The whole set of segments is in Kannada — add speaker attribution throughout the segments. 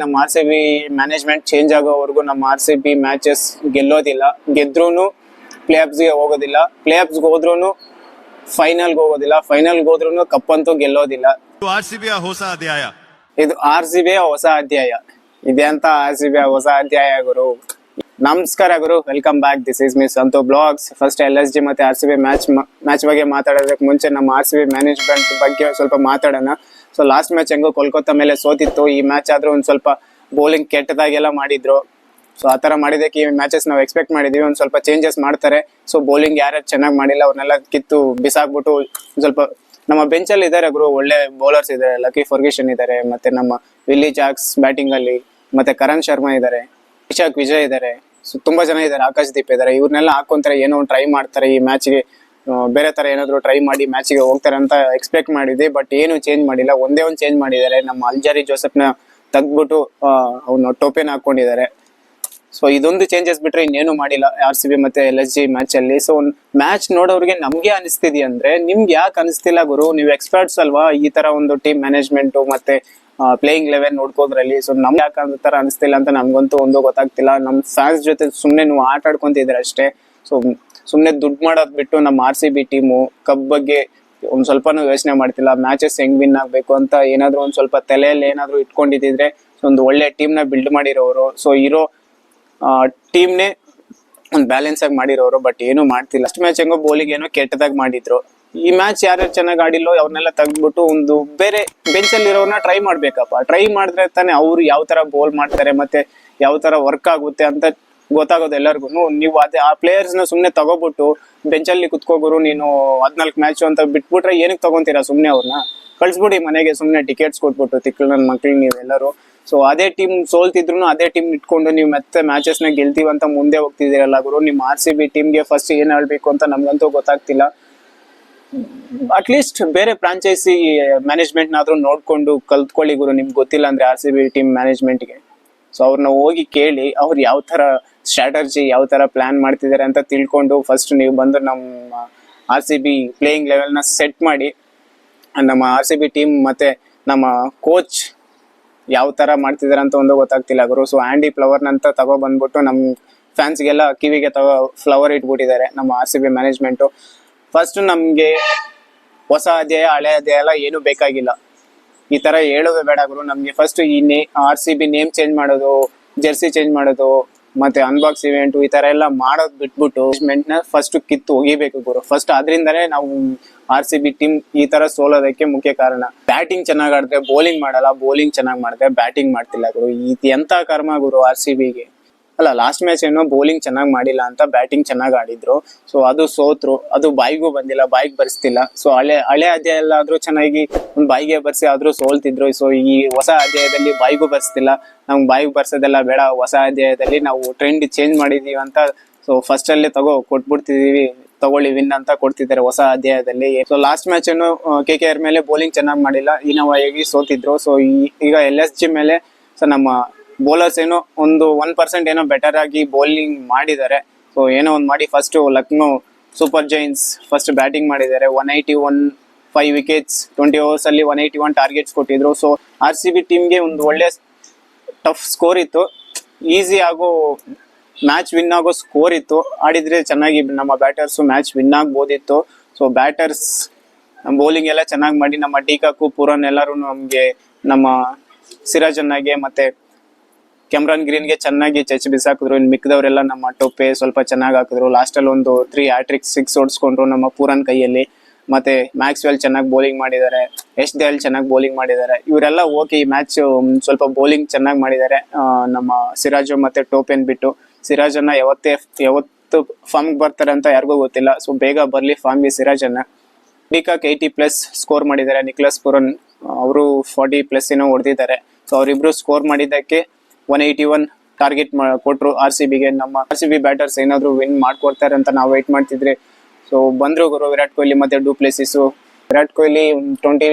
Speaker 1: ನಮ್ಮ R C B management change ಆಗೋವರೆಗೂ ನಮ್ಮ ಆರ್ ಸಿ ಬಿ ಮ್ಯಾಚಸ್ ಗೆಲ್ಲೋದಿಲ್ಲ. ಗೆದ್ರೂ ಪ್ಲೇ ಗೆ ಹೋಗೋದಿಲ್ಲ. ಪ್ಲೇ ಗೆ ಹೋದ್ರೂ ಫೈನಲ್ಗೆ ಹೋಗೋದಿಲ್ಲ. ಫೈನಲ್ಗೆ ಹೋದ್ರೂ ಕಪ್ ಅಂತೂ ಗೆಲ್ಲೋದಿಲ್ಲ.
Speaker 2: ಆರ್ ಸಿ ಬಿ ಹೊಸ ಅಧ್ಯಾಯ.
Speaker 1: ಇದು ಆರ್ ಸಿ ಬಿ ಹೊಸ ಅಧ್ಯಾಯ. ಇದೆ ಅಂತ ಆರ್ ಸಿ ಬಿ ಹೊಸ ಅಧ್ಯಾಯ ಗುರು. ನಮಸ್ಕಾರ ಗುರು. Welcome back this is miss ಅಂತೂ blogs first L S G ಮತ್ತೆ R C B match match ಬಗ್ಗೆ ಮಾತಾಡೋದಕ್ಕೆ ಮುಂಚೆ ನಮ್ಮ ಆರ್ ಸಿ ಬಿ ಮ್ಯಾನೇಜ್ಮೆಂಟ್ ಬಗ್ಗೆ ಸ್ವಲ್ಪ ಮಾತಾಡೋಣ. ಸೊ ಲಾಸ್ಟ್ ಮ್ಯಾಚ್ ಹೆಂಗೋ ಕೋಲ್ಕತ್ತಾ ಮೇಲೆ ಸೋತಿತ್ತು. ಈ ಮ್ಯಾಚ್ ಆದ್ರೂ ಒಂದು ಸ್ವಲ್ಪ ಬೌಲಿಂಗ್ ಕೆಟ್ಟದಾಗೆಲ್ಲ ಮಾಡಿದ್ರು. ಸೊ ಆ ಥರ ಮಾಡಿದಕ್ಕೆ ಈ ಮ್ಯಾಚಸ್ ನಾವು ಎಕ್ಸ್ಪೆಕ್ಟ್ ಮಾಡಿದೀವಿ. ಒಂದು ಸ್ವಲ್ಪ ಚೇಂಜಸ್ ಮಾಡ್ತಾರೆ. ಸೊ ಬೌಲಿಂಗ್ ಯಾರ್ಯಾರು ಚೆನ್ನಾಗಿ ಮಾಡಿಲ್ಲ, ಅವ್ರನ್ನೆಲ್ಲ ಕಿತ್ತು ಬಿಸಾಕ್ಬಿಟ್ಟು ಸ್ವಲ್ಪ ನಮ್ಮ ಬೆಂಚಲ್ಲಿ ಇದಾರೆ ಗುರು, ಒಳ್ಳೆ ಬೌಲರ್ಸ್ ಇದಾರೆ. ಲಕ್ಕಿ ಫರ್ಗೇಶನ್ ಇದ್ದಾರೆ ಮತ್ತೆ ನಮ್ಮ ವಿಲ್ಲಿ ಜಾಕ್ಸ್ ಬ್ಯಾಟಿಂಗ್ ಅಲ್ಲಿ, ಮತ್ತೆ ಕರಣ್ ಶರ್ಮಾ ಇದ್ದಾರೆ ಇಶಾಕ್ ವಿಜಯ್ ಇದ್ದಾರೆ ಸೊ ತುಂಬಾ ಜನ ಇದ್ದಾರೆ ಆಕಾಶ್ ದೀಪ್ ಇದ್ದಾರೆ ಇವ್ರನ್ನೆಲ್ಲ ಹಾಕೊಂತಾರೆ, ಏನೋ ಟ್ರೈ ಮಾಡ್ತಾರೆ ಈ ಮ್ಯಾಚ್ಗೆ ಬೇರೆ ತರ ಏನಾದ್ರು ಟ್ರೈ ಮಾಡಿ ಮ್ಯಾಚ್ಗೆ ಹೋಗ್ತಾರೆ ಅಂತ ಎಕ್ಸ್ಪೆಕ್ಟ್ ಮಾಡಿದ್ವಿ ಬಟ್ ಏನು ಚೇಂಜ್ ಮಾಡಿಲ್ಲ. ಒಂದೇ ಒಂದು ಚೇಂಜ್ ಮಾಡಿದ್ದಾರೆ. ನಮ್ಮ ಅಲ್ಜಾರಿ ಜೋಸೆಫ್ನ ತಗ್ಬಿಟ್ಟು ಅವ್ನ ಟೋಪೆನ್ ಹಾಕೊಂಡಿದ್ದಾರೆ. ಸೊ ಇದೊಂದು ಚೇಂಜಸ್ ಬಿಟ್ರೆ ಇನ್ನೇನು ಮಾಡಿಲ್ಲ ಆರ್ ಸಿ ಬಿ ಮತ್ತೆ ಎಲ್ ಎಸ್ ಜಿ ಮ್ಯಾಚ್ ಅಲ್ಲಿ. ಸೊ ಮ್ಯಾಚ್ ನೋಡೋರಿಗೆ ನಮ್ಗೆ ಅನಿಸ್ತಿದ್ಯ ಅಂದ್ರೆ, ನಿಮ್ಗೆ ಯಾಕೆ ಅನಿಸ್ತಿಲ್ಲ ಗುರು? ನೀವು ಎಕ್ಸ್ಪರ್ಟ್ಸ್ ಅಲ್ವಾ? ಈ ತರ ಒಂದು ಟೀಮ್ ಮ್ಯಾನೇಜ್ಮೆಂಟ್ ಮತ್ತೆ ಪ್ಲೇಯಿಂಗ್ ಲೆವೆನ್ ನೋಡ್ಕೋದ್ರಲ್ಲಿ. ಸೊ ನಮ್ಗೆ ಯಾಕೆ ಅನಿಸ್ತಿಲ್ಲ ಅಂತ ನಮ್ಗಂತೂ ಒಂದು ಗೊತ್ತಾಗ್ತಿಲ್ಲ. ನಮ್ ಫ್ಯಾನ್ಸ್ ಜೊತೆ ಸುಮ್ನೆ ನೀವು ಆಟ ಆಡ್ಕೊಂತಿದ್ರೆ ಅಷ್ಟೇ. ಸೊ ಸುಮ್ಮನೆ ದುಡ್ಡು ಮಾಡೋದ್ ಬಿಟ್ಟು ನಮ್ಮ ಆರ್ ಸಿ ಬಿ ಟೀಮು ಕಬ್ ಬಗ್ಗೆ ಒಂದ್ ಸ್ವಲ್ಪನೂ ಯೋಚನೆ ಮಾಡ್ತಿಲ್ಲ. ಮ್ಯಾಚಸ್ ಹೆಂಗ್ ವಿನ್ ಆಗ್ಬೇಕು ಅಂತ ಏನಾದ್ರು ಒಂದ್ ಸ್ವಲ್ಪ ತಲೆಯಲ್ಲಿ ಏನಾದ್ರು ಇಟ್ಕೊಂಡಿದ್ರೆ ಒಂದು ಒಳ್ಳೆ ಟೀಮ್ನ ಬಿಲ್ಡ್ ಮಾಡಿರೋರು. ಸೊ ಇರೋ ಟೀಮ್ನೇ ಒಂದು ಬ್ಯಾಲೆನ್ಸ್ ಆಗಿ ಮಾಡಿರೋರು ಬಟ್ ಏನು ಮಾಡ್ತಿಲ್ಲ. ಅಷ್ಟು ಮ್ಯಾಚ್ ಹೆಂಗೋ ಬೌಲಿಂಗ್ ಏನೋ ಕೆಟ್ಟದಾಗಿ ಮಾಡಿದ್ರು. ಈ ಮ್ಯಾಚ್ ಯಾರ್ಯಾರು ಚೆನ್ನಾಗಿ ಆಡಿಲ್ಲೋ ಅವ್ರನ್ನೆಲ್ಲ ತೆಗ್ದ್ಬಿಟ್ಟು ಒಂದು ಬೇರೆ ಬೆಂಚ್ ಅಲ್ಲಿ ಇರೋರ್ನ ಟ್ರೈ ಮಾಡ್ಬೇಕಪ್ಪ. ಟ್ರೈ ಮಾಡಿದ್ರೆ ತಾನೇ ಅವ್ರು ಯಾವ ತರ ಬೌಲ್ ಮಾಡ್ತಾರೆ, ಮತ್ತೆ ಯಾವ ತರ ವರ್ಕ್ ಆಗುತ್ತೆ ಅಂತ ಗೊತ್ತಾಗೋದು ಎಲ್ಲರಿಗೂ ನೀವು ಅದೇ ಆ ಪ್ಲೇಯರ್ಸ್ನ ನ ಸುಮ್ನೆ ತಗೋಬಿಟ್ಟು ಬೆಂಚಲ್ಲಿ ಕುತ್ಕೋಗುರು, ನೀನು ಹದ್ನಾಲ್ಕು ಮ್ಯಾಚ್ ಅಂತ ಬಿಟ್ಬಿಟ್ರೆ ಏನಕ್ಕೆ ತಗೊಂತೀರಾ ಸುಮ್ಮನೆ ಅವ್ರನ್ನ ಕಳಿಸ್ಬಿಡಿ ಮನೆಗೆ ಸುಮ್ಮನೆ ಟಿಕೆಟ್ಸ್ ಕೊಟ್ಬಿಟ್ಟು ತಿಕ್ಕಳು ನನ್ನ ಮಕ್ಳಿಗೆ ನೀವೆಲ್ಲರೂ. ಸೊ ಅದೇ ಟೀಮ್ ಸೋಲ್ತಿದ್ರು ಅದೇ ಟೀಮ್ ಇಟ್ಕೊಂಡು ನೀವು ಮತ್ತೆ ಮ್ಯಾಚಸ್ನ ಅಂತ ಮುಂದೆ ಹೋಗ್ತಿದ್ದೀರಲ್ಲ ಗುರು. ನಿಮ್ಮ ಆರ್ ಸಿ ಬಿ ಟೀಮ್ಗೆ ಫಸ್ಟ್ ಏನು ಹೇಳ್ಬೇಕು ಅಂತ ನಮಗಂತೂ ಗೊತ್ತಾಗ್ತಿಲ್ಲ. ಅಟ್ಲೀಸ್ಟ್ ಬೇರೆ ಫ್ರಾಂಚೈಸಿ ಮ್ಯಾನೇಜ್ಮೆಂಟ್ ನೋಡಿಕೊಂಡು ನೋಡ್ಕೊಂಡು ಕಲ್ತ್ಕೊಳ್ಳಿ ಗುರು. ನಿಮ್ಗೆ ಗೊತ್ತಿಲ್ಲ ಅಂದ್ರೆ ಆರ್ ಸಿ ಬಿ ಟೀಮ್ ಮ್ಯಾನೇಜ್ಮೆಂಟ್ಗೆ ಸೊ ಅವ್ರನ್ನ ಹೋಗಿ ಕೇಳಿ ಅವ್ರು ಯಾವ ತರ ಸ್ಟ್ರಾಟಜಿ ಯಾವ ತರ ಪ್ಲಾನ್ ಮಾಡ್ತಿದ್ದಾರೆ ಅಂತ ತಿಳ್ಕೊಂಡು ಫಸ್ಟ್ ನೀವು ಬಂದು ನಮ್ಮ ಆರ್ ಸಿ ಬಿ ಪ್ಲೇಯಿಂಗ್ ಲೆವೆಲ್ನ ಸೆಟ್ ಮಾಡಿ, ನಮ್ಮ ಆರ್ ಸಿ ಬಿ ಟೀಮ್ ಮತ್ತೆ ನಮ್ಮ ಕೋಚ್ ಯಾವ ತರ ಮಾಡ್ತಿದ್ದಾರೆ ಅಂತ ಒಂದು ಗೊತ್ತಾಗ್ತಿಲ್ಲ ಗುರು. ಸೊ ಆಂಡಿ ಫ್ಲವರ್ನಂತ ತಗೋ ಬಂದ್ಬಿಟ್ಟು ನಮ್ಮ ಫ್ಯಾನ್ಸ್ಗೆಲ್ಲ ಕಿವಿಗೆ ತಗೋ ಫ್ಲವರ್ ಇಟ್ಬಿಟ್ಟಿದ್ದಾರೆ ನಮ್ಮ R C B management first ನಮಗೆ ಹೊಸ ಅಧ್ಯಾಯ, ಹಳೆ ಅಧ್ಯಾಯ ಎಲ್ಲ ಏನು ಬೇಕಾಗಿಲ್ಲ. ಈ ತರ ಹೇಳೋದು ಬೇಡ ಗುರು. ನಮ್ಗೆ ಫಸ್ಟ್ ಈ ನೇ R C B name change ಮಾಡೋದು ಜೆರ್ಸಿ ಚೇಂಜ್ ಮಾಡೋದು, ಮತ್ತೆ ಅನ್ಬಾಕ್ಸ್ ಇವೆಂಟ್ ಈ ತರ ಎಲ್ಲ ಮಾಡೋದ್ ಬಿಟ್ಬಿಟ್ಟು ನ ಫಸ್ಟ್ ಕಿತ್ತು ಒಗಿಬೇಕು ಗುರು. ಫಸ್ಟ್ ಅದರಿಂದನೇ ನಾವು ಆರ್ ಸಿ ಬಿ ಟೀಮ್ ಈ ತರ ಸೋಲೋದಕ್ಕೆ ಮುಖ್ಯ ಕಾರಣ. ಬ್ಯಾಟಿಂಗ್ ಚೆನ್ನಾಗ್ ಆಡಿದ್ರೆ ಬೌಲಿಂಗ್ ಮಾಡಲ್ಲ ಬೌಲಿಂಗ್ ಚೆನ್ನಾಗ್ ಮಾಡಿದ್ರೆ ಬ್ಯಾಟಿಂಗ್ ಮಾಡ್ತಿಲ್ಲ ಗುರು. ಇದು ಎಂತ ಕರ್ಮ ಗುರು ಆರ್ ಸಿ ಬಿಗೆ ಅಲ್ಲ ಲಾಸ್ಟ್ ಮ್ಯಾಚ್ ಏನೋ ಬೌಲಿಂಗ್ ಚೆನ್ನಾಗಿ ಮಾಡಿಲ್ಲ ಅಂತ ಬ್ಯಾಟಿಂಗ್ ಚೆನ್ನಾಗಿ ಆಡಿದ್ರು. ಸೊ ಅದು ಸೋತ್ರು. ಅದು ಬಾಯಿಗೂ ಬಂದಿಲ್ಲ, ಬಾಯಿಗೆ ಬರ್ಸ್ತಿಲ್ಲ. ಸೊ ಹಳೆ ಹಳೆ ಅಧ್ಯಾಯ ಆದ್ರೂ ಚೆನ್ನಾಗಿ ಒಂದು ಬಾಯಿಗೆ ಬರ್ಸಿ ಆದ್ರೂ ಸೋಲ್ತಿದ್ರು. ಸೊ ಈ ಹೊಸ ಅಧ್ಯಾಯದಲ್ಲಿ ಬಾಯಿಗೂ ಬರ್ಸ್ತಿಲ್ಲ. ನಮ್ಗೆ ಬಾಯಿಗೆ ಬರ್ಸೋದೆಲ್ಲ ಬೇಡ. ಹೊಸ ಅಧ್ಯಾಯದಲ್ಲಿ ನಾವು ಟ್ರೆಂಡ್ ಚೇಂಜ್ ಮಾಡಿದೀವಿ ಅಂತ ಸೊ ಫಸ್ಟ್ ಅಲ್ಲಿ ತಗೋ, ಕೊಟ್ಬಿಡ್ತಿದೀವಿ. ತಗೊಳ್ಳಿ ವಿನ್ ಅಂತ ಕೊಡ್ತಿದ್ದಾರೆ ಹೊಸ ಅಧ್ಯಾಯದಲ್ಲಿ. ಸೊ ಲಾಸ್ಟ್ ಮ್ಯಾಚ್ ಅನ್ನು ಕೆ ಕೆ ಆರ್ ಮೇಲೆ ಬೌಲಿಂಗ್ ಚೆನ್ನಾಗಿ ಮಾಡಿಲ್ಲ. ಇನೋವಾಗಿ ಸೋತಿದ್ರು. ಸೊ ಈಗ ಎಲ್ ಎಸ್ ಜಿ ಮೇಲೆ ಸೊ ನಮ್ಮ ಬೌಲರ್ಸ್ ಏನೋ ಒಂದು ಒನ್ ಪರ್ಸೆಂಟ್ ಏನೋ ಬೆಟರ್ ಆಗಿ ಬೌಲಿಂಗ್ ಮಾಡಿದ್ದಾರೆ. ಸೊ ಏನೋ ಒಂದು ಮಾಡಿ first Lucknow super giants first batting ಮಾಡಿದ್ದಾರೆ. One eighty one five wickets twenty overs ಅಲ್ಲಿ ಒನ್ ಏಯ್ಟಿ ಒನ್ ಟಾರ್ಗೆಟ್ಸ್ ಕೊಟ್ಟಿದ್ರು. ಸೊ ಆರ್ ಸಿ ಬಿ ಟೀಮ್ಗೆ ಒಂದು ಒಳ್ಳೆ ಟಫ್ ಸ್ಕೋರ್ ಇತ್ತು. ಈಸಿ ಆಗೋ ಮ್ಯಾಚ್ ವಿನ್ ಆಗೋ ಸ್ಕೋರ್ ಇತ್ತು. ಆಡಿದ್ರೆ ಚೆನ್ನಾಗಿ ನಮ್ಮ ಬ್ಯಾಟರ್ಸು ಮ್ಯಾಚ್ ವಿನ್ ಆಗ್ಬೋದಿತ್ತು. ಸೊ ಬ್ಯಾಟರ್ಸ್ ಬೌಲಿಂಗ್ ಎಲ್ಲ ಚೆನ್ನಾಗಿ ಮಾಡಿ ನಮ್ಮ ಟೀಕಾಕು ಪೂರನ್ ಎಲ್ಲರೂ ನಮಗೆ ನಮ್ಮ ಸಿರಾಜನ್ನಾಗೆ ಮತ್ತೆ ಕೆಮ್ರಾನ್ ಗ್ರೀನ್ಗೆ ಚೆನ್ನಾಗಿ ಚಚ್ ಬಿಸಾಕಿದ್ರು ಇನ್ನು ಮಿಕ್ಕದವರೆಲ್ಲ ನಮ್ಮ ಟೊಪ್ಪೆ ಸ್ವಲ್ಪ ಚೆನ್ನಾಗಿ ಹಾಕಿದ್ರು. ಲಾಸ್ಟಲ್ಲಿ ಒಂದು ತ್ರೀ ಹ್ಯಾಟ್ರಿಕ್ ಸಿಕ್ಸ್ ಓಡಿಸ್ಕೊಂಡ್ರು ನಮ್ಮ ಪೂರನ್ ಕೈಯಲ್ಲಿ. ಮತ್ತೆ ಮ್ಯಾಕ್ಸ್ವೆಲ್ ಚೆನ್ನಾಗಿ ಬೌಲಿಂಗ್ ಮಾಡಿದ್ದಾರೆ ಎಸ್ ದಯಲ್ ಚೆನ್ನಾಗಿ ಬೌಲಿಂಗ್ ಮಾಡಿದ್ದಾರೆ. ಇವರೆಲ್ಲ ಓಕೆ ಈ ಮ್ಯಾಚ್ ಸ್ವಲ್ಪ ಬೌಲಿಂಗ್ ಚೆನ್ನಾಗಿ ಮಾಡಿದ್ದಾರೆ. ನಮ್ಮ ಸಿರಾಜು ಮತ್ತೆ ಟೋಪೆನ್ ಬಿಟ್ಟು. ಸಿರಾಜನ್ನ ಯಾವತ್ತೇ, ಯಾವತ್ತು ಫಾರ್ಮ್ಗೆ ಬರ್ತಾರೆ ಅಂತ ಯಾರಿಗೂ ಗೊತ್ತಿಲ್ಲ. ಸೊ ಬೇಗ ಬರಲಿ ಫಾರ್ಮ್ಗೆ ಸಿರಾಜನ್ನ. De Kock eighty plus score ಮಾಡಿದ್ದಾರೆ. ನಿಕ್ಲಸ್ ಪುರನ್ ಅವರು ಫಾರ್ಟಿ ಪ್ಲಸ್ ಏನೋ ಹೊಡೆದಿದ್ದಾರೆ. ಸೊ ಅವರಿಬ್ರು ಸ್ಕೋರ್ ಮಾಡಿದ್ದಕ್ಕೆ ಒನ್ ಏಯ್ಟಿ ಒನ್ ಟಾರ್ಗೆಟ್ ಕೊಟ್ರು ಆರ್ ಸಿ ಬಿಗೆ ನಮ್ಮ ಆರ್ ಸಿ ಬಿ ಬ್ಯಾಟರ್ಸ್ ಏನಾದರೂ ವಿನ್ ಮಾಡ್ಕೊಡ್ತಾರೆ ಅಂತ ನಾವು ವೆಯ್ಟ್ ಮಾಡ್ತಿದ್ರಿ. ಸೊ ಬಂದ್ರು ಗುರು, ವಿರಾಟ್ ಕೊಹ್ಲಿ ಮತ್ತೆ ಪ್ಲೇಸಸ್ಸು ವಿರಾಟ್ ಕೊಹ್ಲಿ ಟ್ವೆಂಟಿ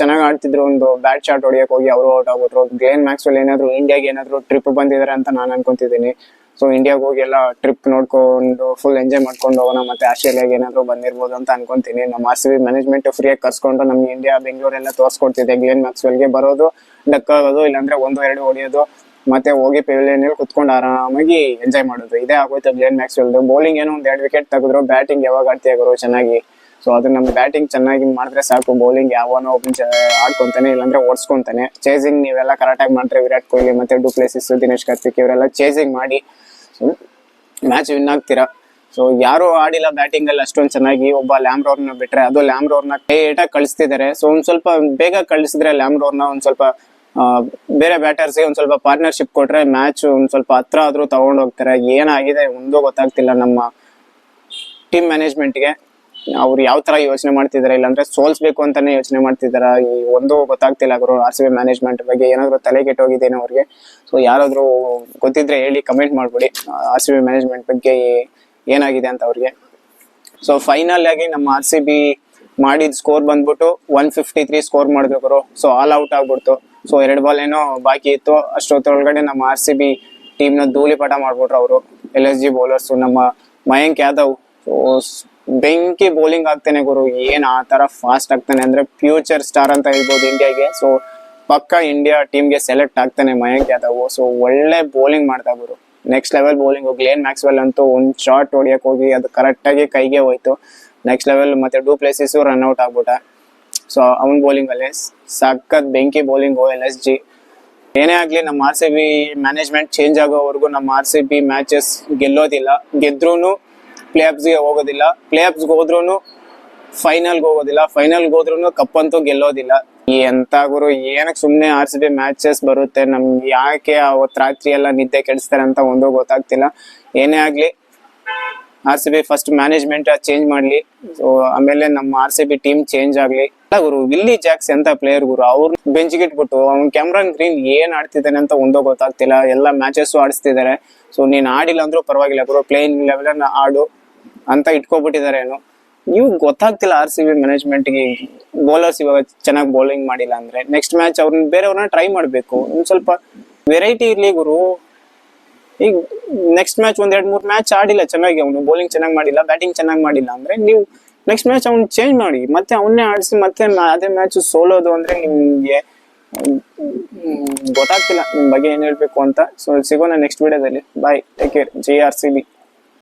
Speaker 1: ಚೆನ್ನಾಗಿ ಆಡ್ತಿದ್ರು. ಒಂದು ಬ್ಯಾಟ್ ಶಾಟ್ ಹೊಡಿಯೋಕೆ ಹೋಗಿ ಅವರು ಔಟ್ ಆಗ್ಬಿಟ್ರು. ಗ್ಲೇನ್ ಮ್ಯಾಕ್ಸ್ವೆಲ್ ಏನಾದರೂ ಇಂಡಿಯಾಗೆ ಏನಾದರೂ ಟ್ರಿಪ್ ಬಂದಿದ್ದಾರೆ ಅಂತ ನಾನು ಅನ್ಕೊಂತಿದ್ದೀನಿ. ಸೊ ಇಂಡಿಯಾಗೆ ಹೋಗಿ ಎಲ್ಲ ಟ್ರಿಪ್ ನೋಡ್ಕೊಂಡು ಫುಲ್ ಎಂಜಾಯ್ ಮಾಡ್ಕೊಂಡು ಹೋಗೋಣ ಮತ್ತೆ ಆಸ್ಟ್ರೇಲಿಯಾಗೆ ಏನಾದರೂ ಬಂದಿರ್ಬೋದು ಅಂತ ಅನ್ಕೊಂತೀನಿ. ನಮ್ಮ ಆರ್ ಸಿ ಬಿ ಮ್ಯಾನೇಜ್ಮೆಂಟ್ ಫ್ರೀಯಾಗಿ ಕರ್ಸ್ಕೊಂಡು ನಮ್ಮ ಇಂಡಿಯಾ ಬೆಂಗಳೂರೆಲ್ಲ ತೋರಿಸ್ಕೊಡ್ತಿದೆ. ಗ್ಲೇನ್ ಮ್ಯಾಕ್ಸ್ವೆಲ್ಗೆ ಬರೋದು ಡಕ್ ಆಗೋದು ಇಲ್ಲಾಂದ್ರೆ ಒಂದು, ಎರಡು ಹೊಡೆಯೋದು. ಮತ್ತೆ ಹೋಗಿ ಪೆವಿಲಿಯನ್ ಕುತ್ಕೊಂಡು ಆರಾಮಾಗಿ ಎಂಜಾಯ್ ಮಾಡೋದು. ಇದೇ ಆಗೋಯ್ತು ಗ್ಲೇನ್ ಮ್ಯಾಕ್ಸ್ವೆಲ್ ಬೌಲಿಂಗ್ ಏನೋ ಒಂದ್ ಎರಡು ವಿಕೆಟ್ ತೆಗೆದ್ರು ಬ್ಯಾಟಿಂಗ್ ಯಾವಾಗ ಆಡ್ತೀಯ ಗುರು ಚೆನ್ನಾಗಿ? ಸೊ ಅದು ನಮ್ಮ ಬ್ಯಾಟಿಂಗ್ ಚೆನ್ನಾಗಿ ಮಾಡಿದ್ರೆ ಸಾಕು. ಬೌಲಿಂಗ್ ಯಾವನೋ ಓಪನ್ ಆಡ್ಕೊಂತಾನೆ, ಇಲ್ಲಾಂದ್ರೆ ಓಡಿಸ್ಕೊಂತಾನೆ. ಚೇಸಿಂಗ್ ನೀವೆಲ್ಲ ಕರೆಕ್ಟಾಗಿ ಮಾಡ್ರೆ ವಿರಾಟ್ ಕೊಹ್ಲಿ ಮತ್ತೆ ಡುಪ್ಲೆಸಿಸ್ ದಿನೇಶ್ ಕಾರ್ತಿಕ್ ಇವರೆಲ್ಲ ಚೇಸಿಂಗ್ ಮಾಡಿ ಮ್ಯಾಚ್ ವಿನ್ ಆಗ್ತೀರಾ? ಸೊ ಯಾರು ಆಡಿಲ್ಲ ಬ್ಯಾಟಿಂಗ್ ಅಲ್ಲಿ ಅಷ್ಟೊಂದು ಚೆನ್ನಾಗಿ. ಒಬ್ಬ ಲ್ಯಾಮ್ರೋರ್ನ ಬಿಟ್ರೆ, ಅದು ಲ್ಯಾಮ್ರೋರ್ನ ಏಟಾಗಿ ಕಳಿಸ್ತಿದ್ದಾರೆ ಸೊ ಒಂದ್ ಸ್ವಲ್ಪ ಬೇಗ ಕಳಿಸಿದ್ರೆ ಲ್ಯಾಮ್ರೋರ್ನ ಒಂದ್ ಸ್ವಲ್ಪ ಬೇರೆ ಬ್ಯಾಟರ್ಸ್ಗೆ ಒಂದು ಸ್ವಲ್ಪ ಪಾರ್ಟ್ನರ್ಶಿಪ್ ಕೊಟ್ರೆ ಮ್ಯಾಚ್ ಒಂದು ಸ್ವಲ್ಪ ಹತ್ರ ಆದ್ರೂ ತಗೊಂಡ್ ಹೋಗ್ತಾರೆ. ಏನಾಗಿದೆ ಒಂದೂ ಗೊತ್ತಾಗ್ತಿಲ್ಲ ನಮ್ಮ ಟೀಮ್ ಮ್ಯಾನೇಜ್ಮೆಂಟ್ಗೆ ಅವ್ರು ಯಾವ ತರ ಯೋಚನೆ ಮಾಡ್ತಿದ್ದಾರೆ ಇಲ್ಲಾಂದ್ರೆ ಸೋಲ್ಸ್ಬೇಕು ಅಂತಾನೆ ಯೋಚನೆ ಮಾಡ್ತಿದ್ದಾರೆ ಈ ಒಂದು ಗೊತ್ತಾಗ್ತಿಲ್ಲ ಅವರು ಆರ್ ಸಿ ಬಿ ಮ್ಯಾನೇಜ್ಮೆಂಟ್ ಬಗ್ಗೆ ಏನಾದರೂ ತಲೆ ಕೆಟ್ಟೋಗಿದ್ದೇನೆ ಅವ್ರಿಗೆ. ಸೊ ಯಾರಾದ್ರೂ ಗೊತ್ತಿದ್ರೆ ಹೇಳಿ ಕಮೆಂಟ್ ಮಾಡ್ಬಿಡಿ. ಆರ್ ಸಿ ಬಿ ಮ್ಯಾನೇಜ್ಮೆಂಟ್ ಬಗ್ಗೆ ಏನಾಗಿದೆ ಅಂತ ಅವ್ರಿಗೆ. ಸೊ ಫೈನಲ್ ಆಗಿ ನಮ್ಮ ಆರ್ ಸಿ ಬಿ ಮಾಡಿದ ಸ್ಕೋರ್ ಬಂದ್ಬಿಟ್ಟು ಒನ್ ಫಿಫ್ಟಿ ತ್ರೀ ಸ್ಕೋರ್ ಮಾಡಿದ್ರು ಗುರು. ಸೊ ಆಲ್ ಔಟ್ ಆಗ್ಬಿಡ್ತು. ಸೊ ಎರಡು ಬಾಲ್ ಏನೋ ಬಾಕಿ ಇತ್ತು. ಅಷ್ಟೊತ್ತೊಳಗಡೆ ನಮ್ಮ ಆರ್ ಸಿ ಬಿ ಟೀಮ್ನ ಧೂಳಿಪಾಠ ಮಾಡ್ಬಿಟ್ರು ಅವರು. ಎಲ್ ಎಸ್ ಜಿ ಬೌಲರ್ಸ್ ನಮ್ಮ ಮಯಾಂಕ್ ಯಾದವ್. ಸೊ, ಬೆಂಕಿ ಬೌಲಿಂಗ್ ಆಗ್ತಾನೆ ಗುರು. ಏನು ಆ ತರ ಫಾಸ್ಟ್ ಆಗ್ತಾನೆ ಅಂದ್ರೆ ಫ್ಯೂಚರ್ ಸ್ಟಾರ್ ಅಂತ ಹೇಳ್ಬೋದು ಇಂಡಿಯಾಗೆ ಸೊ ಪಕ್ಕ ಇಂಡಿಯಾ ಟೀಮ್ಗೆ ಸೆಲೆಕ್ಟ್ ಆಗ್ತಾನೆ ಮಯಾಂಕ್ ಯಾದವ್. ಸೊ ಒಳ್ಳೆ ಬೌಲಿಂಗ್ ಮಾಡ್ತಾ ಗುರು. Next level bowling Glenn Maxwell ಅಂತೂ ಒಂದು ಶಾಟ್ ಹೊಡಿಯಕ್ ಹೋಗಿ, ಅದು ಕರೆಕ್ಟಾಗಿ ಕೈಗೆ ಹೋಯ್ತು. ನೆಕ್ಸ್ಟ್ ಲೆವೆಲ್ ಮತ್ತೆ ಡೂ ಪ್ಲೇಸಸ್ ರನ್ ಔಟ್ ಆಗ್ಬಿಟ್ಟ. ಸೊ ಅವನ್ ಬೌಲಿಂಗ್ ಅಲ್ಲಿ ಸಖತ್ ಬೆಂಕಿ ಬೌಲಿಂಗ್ ಎಲ್ ಎಸ್ ಜಿ ಏನೇ ಆಗ್ಲಿ ನಮ್ಮ R C B management change ಆಗೋವರೆಗೂ ನಮ್ಮ ಆರ್ ಸಿ ಬಿ ಮ್ಯಾಚಸ್ ಗೆಲ್ಲೋದಿಲ್ಲ. ಗೆದ್ರೂನು ಪ್ಲೇ ಗೆ ಹೋಗೋದಿಲ್ಲ. ಪ್ಲೇ ಆಫ್ಸ್ಗೆ ಹೋದ್ರೂ ಫೈನಲ್ಗೆ ಹೋಗೋದಿಲ್ಲ. ಫೈನಲ್ಗೆ ಹೋದ್ರೂ ಕಪ್ ಅಂತೂ ಗೆಲ್ಲೋದಿಲ್ಲ. ಎಂತ ಗುರು, ಏನಕ್ಕೆ ಸುಮ್ಮನೆ ಆರ್ ಸಿ ಬಿ ಮ್ಯಾಚಸ್ ಬರುತ್ತೆ? ನಮ್ಗೆ ಯಾಕೆ ಅವತ್ತು ರಾತ್ರಿ ಎಲ್ಲ ನಿದ್ದೆ ಕೆಡಿಸ್ತಾರೆ ಅಂತ ಒಂದು ಗೊತ್ತಾಗ್ತಿಲ್ಲ. ಏನೇ ಆಗ್ಲಿ R C B first management change ಮಾಡ್ಲಿ. ಸೊ ಆಮೇಲೆ ನಮ್ಮ R C B team change ಆಗ್ಲಿ. ಅಲ್ಲ ಗುರು ವಿಲ್ಲಿ ಜಾಕ್ಸ್ ಎಂತ ಪ್ಲೇಯರ್ ಗುರು? ಅವ್ರು ಬೆಂಚ್ಗೆ ಇಟ್ಬಿಟ್ಟು, ಅವ್ನು ಕ್ಯಾಮ್ರಾನ್ ಗ್ರೀನ್ ಏನ್ ಆಡ್ತಿದ್ದಾನೆ ಅಂತ ಒಂದೋ ಗೊತ್ತಾಗ್ತಿಲ್ಲ. ಎಲ್ಲ ಮ್ಯಾಚಸ್ ಆಡಿಸ್ತಿದ್ದಾರೆ ಸೊ ನೀನ್ ಆಡಿಲ್ಲ ಅಂದ್ರು ಪರವಾಗಿಲ್ಲ ಗುರು. ಪ್ಲೇಯಿಂಗ್ ಲೆವೆಲ್ ಆಡು ಅಂತ ಇಟ್ಕೊಬಿಟ್ಟಿದ್ದಾರೆ ಏನು ನೀವು ಗೊತ್ತಾಗ್ತಿಲ್ಲ ಆರ್ ಸಿ ಬಿ ಮ್ಯಾನೇಜ್ಮೆಂಟ್ಗೆ ಬೌಲರ್ಸ್ ಇವಾಗ ಚೆನ್ನಾಗಿ ಬೌಲಿಂಗ್ ಮಾಡಿಲ್ಲ ಅಂದ್ರೆ. ನೆಕ್ಸ್ಟ್ ಮ್ಯಾಚ್ ಅವ್ರನ್ನ ಬೇರೆಯವ್ರನ್ನ ಟ್ರೈ ಮಾಡ್ಬೇಕು. ಒಂದ್ ಸ್ವಲ್ಪ ವೆರೈಟಿ ಇರ್ಲಿ ಗುರು. ಈಗ ನೆಕ್ಸ್ಟ್ ಮ್ಯಾಚ್ ಒಂದ್ ಎರಡ್ ಮೂರ್ ಮ್ಯಾಚ್ ಆಡಿಲ್ಲ, ಚೆನ್ನಾಗಿ ಅವನು ಬೌಲಿಂಗ್ ಚೆನ್ನಾಗಿ ಮಾಡಿಲ್ಲ ಬ್ಯಾಟಿಂಗ್ ಚೆನ್ನಾಗಿ ಮಾಡಿಲ್ಲ ಅಂದ್ರೆ ನೀವು ನೆಕ್ಸ್ಟ್ ಮ್ಯಾಚ್ ಅವ್ನು ಚೇಂಜ್ ಮಾಡಿ, ಮತ್ತೆ ಅವನ್ನೇ ಆಡಿಸಿ ಮತ್ತೆ ಅದೇ ಮ್ಯಾಚ್ ಸೋಲೋದು ಅಂದ್ರೆ ನಿಮ್ಗೆ ಗೊತ್ತಾಗ್ತಿಲ್ಲ ನಿಮ್ ಬಗ್ಗೆ ಏನ್ ಹೇಳ್ಬೇಕು ಅಂತ. ಸೊ ಸಿಗೋಣ ನೆಕ್ಸ್ಟ್ ವಿಡಿಯೋದಲ್ಲಿ bye take care J R C B